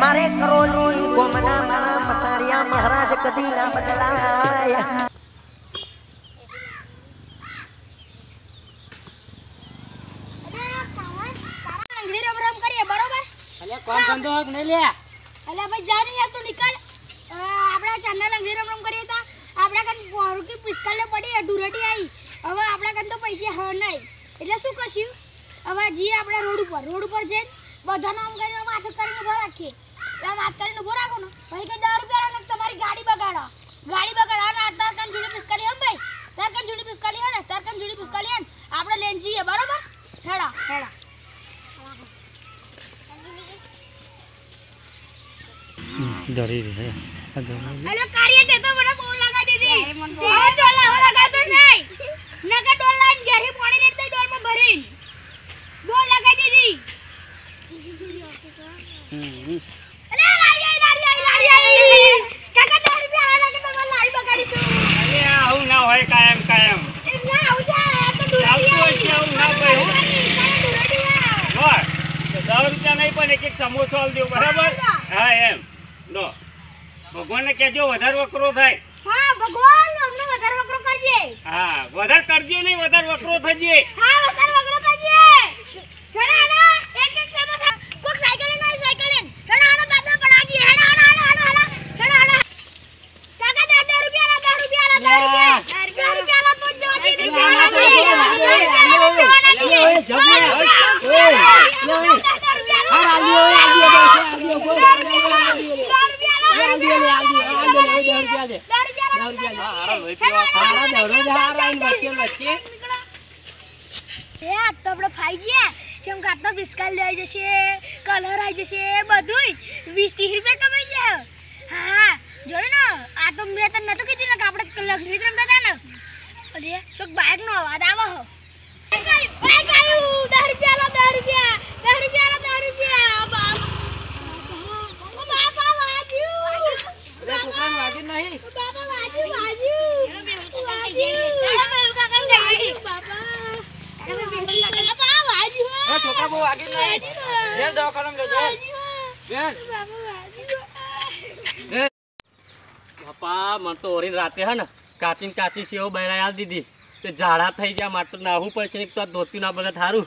મારે કરોલી ગોમના મારા મસાડિયા મહારાજ કદી ના બદલાય. લંગડી રમ રમ કરીએ બરોબર અલ્યા કોણ ધંધો હક નહીં લે એટલે ભાઈ જા ને યાર તું નીકળ. આપણા ચાંદા લંગડી રમ રમ કરીએ તા. આપણા કન પોરુકી પિસ્તલે પડી ધુરટી આવી હવે આપણા કન તો પૈસા હ નહીં. એટલે શું કરશું? હવે જઈએ આપણે રોડ ઉપર રોડ ઉપર જઈને બધાનો આમ કરીને વાત કરીને ઊભો રાખીએ. એટલે વાત કરીને ઊભો રાખો ને ભાઈ કે દસ રૂપિયા તમારી ગાડી બગાડો. ગાડી બગાડો અને આ તાર કન જુડી પિસ્કાલી હમ ભાઈ. તાર કન જુડી પિસ્કાલી હે ને તાર કન જુડી પિસ્કાલી હે આપણે લઈને જઈએ બરોબર? હેડા હેડા. અલે કાર્ય તે તો મને બહુ લગા દીધી હવે ચોલા હવે લગાતો નહીં નકા ડોલ લાઈન ઘેરી પાણી રેડ દે ડોલમાં ભરીને ડોલ લગા દીધી અલે લારી આઈ લારી આઈ લારી આઈ કાકા દસ રૂપિયા આના કે તમે લારી બગાડીશું અલ્યા, આવું ના હોય કાયમ કાયમ એ ના આવું છે આ તો દુરાડી ચાલતું હશે આવું ના ભાઈ, હો. દુરાડી આ હોય તો દસ રૂપિયા નહીં પણ એક એક સમોસો આલ દેવું બરાબર હા એમ. લો. ભગવાનને કહેજો વધારે વકરો થાય. હા ભગવાન અમને વધારે વકરો કરજે હા વધારે કરજે નહીં વધારે વકરો થજે હા વધારે વકરો કરજે હેડા હેડા એક એક સમોસા કોક સાયકલ નહીં સાયકલ હેડા હેડા દાદા પડાજી હેડા હેડા હેડા હેડા હેડા હેડા કાકા દસ દસ રૂપિયા લા દસ રૂપિયા લા દસ રૂપિયા દસ રૂપિયા લા પોચ દેવા દસ એ આ તો આપણે ફાઈ ગયા જેમ કે તો બિસ્કાલ લઈ જશે કલર આવી જશે બધુંય વીસ ત્રીસ રૂપિયા કમાઈ ગયા હા જોયું ને આ તો મેં તને નતું ને કે આપણે લગડી રમતા હતા ને અરે નો અવાજ આવે હો બાઈક આવ્યું દસ રૂપિયા લો દસ રૂપિયા દસ રૂપિયા લો દસ રૂપિયા બાપ ઓ બાપા વાજ્યું બાપા વાજ્યું વાજ્યું બાપા બાપા વાજ્યું છોકરા બહુ વાગી નહીં બેન, દવાખાનામાં લેજો. બેન. બાપા, મને તો ઓરીને રાતે હે ને કાચીને કાચી સેવ બૈરા દીધી. તે ઝાડા થઈ ગયા, મારે તો પડશે ને તો ધોતી ના બગત થારું.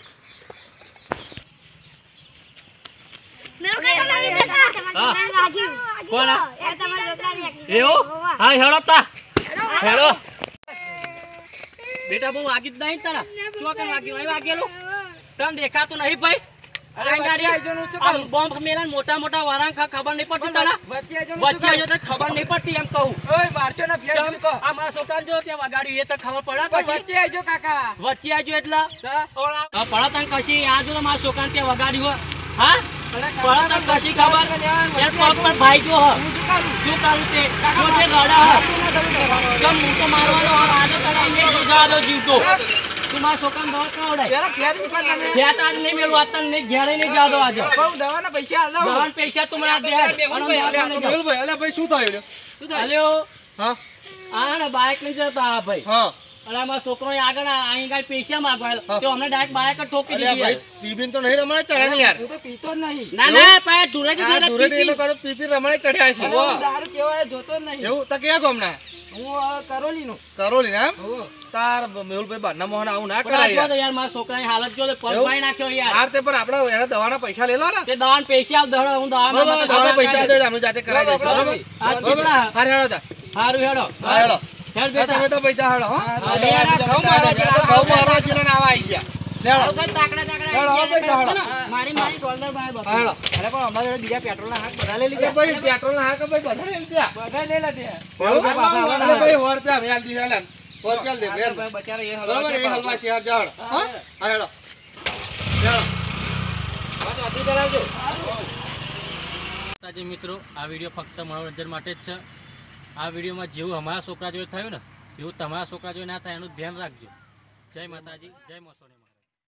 બેટા, બહુ વાગી જ નહીં તારા. ચોકન વાગ્યું, અહીં વાગેલું. તને દેખાતું નહીં ભાઈ? બોમ્બ મેલા મોટા મોટા વાળા ખબર નહીં પડતી તને? વચ્ચે આવજો તો ખબર નહીં પડતી એમ કહું. ચમ, આ મારા છોકરાને જો ત્યાં વગાડ્યું એ તો ખબર પડે. પછી વચ્ચે આવજો એટલે. પડે તને કશી? આ જો મારા છોકરાને ત્યાં વગાડ્યું હા? પડે તને કશી ખબર? એ પગ પર ભાઈ જો શું કરું? તે? જો રડા હું. તો મારવાનો આજે તને જ જીવતો. તું મારા છોકરાને દવા કવડાય ઘેર આજ નહીં મેળવું આજ તને ઘેરે નહીં જવા દો આજે દવાના પૈસા તું મને આ દે. અને હું દવાખાને જાઉં. અલ્યો હા. આ ને બાઇક નહીં જતા આ ભાઈ. હા. અને અમારા છોકરો આગળ અહીં કાંઈ પૈસા માંગવા તો અમને ડાયરેક્ટ બાયક જ ઠોકી અલ્યા દીધી ભાઈ પીબીન તો નહીં રમાડે ચડે ને યાર. ના તો પીતો નહીં. ના ના એ પીપી. લોકો તો પીપી રમાડે ચડ્યા છે. એવું? તો ગામના કરોલી એમ? તાર મેહુલભાઈ બારના મોહન આવું ના કરાય યાર યાર મારા છોકરાની હાલત જો પગ એવું? નાખ્યો યાર તે પણ આપડા એના દવાના પૈસા લઈ ને તે દવાના પૈસા હું પૈસા દે અમે જાતે દઈશું બરોબર આ? હેડો તા. હેડો હા, હેડો. હેડ બેટા તમે તો પૈસા હેડો હો. હા, લે, યાર, આ ઘઉં મારવા જેલા, ઘઉં મારવા જેલા આવા ગયા. મારી મારી શોલ્ડર ભાઈ હા, હેડો. અરે ભાઈ, પેટ્રોલના હાંક ભાઈ બધા લઈ લીધા. એવું? અરે ભાઈ, સો રૂપિયા અમે દીધા, લે. સો રૂપિયા દે, બેન. બરોબર, એ હલવા શેર જા, હેડો. હા? હા, હેડો. હેડો. માતાજી મિત્રો આ વીડિયો ફક્ત મનોરંજન માટે જ છે આ વિડીયોમાં જેવું અમારા છોકરા જોડે થયું ને એવું તમારા છોકરા જોડે ના થાય એનું ધ્યાન રાખજો જય માતાજી જય મસોણી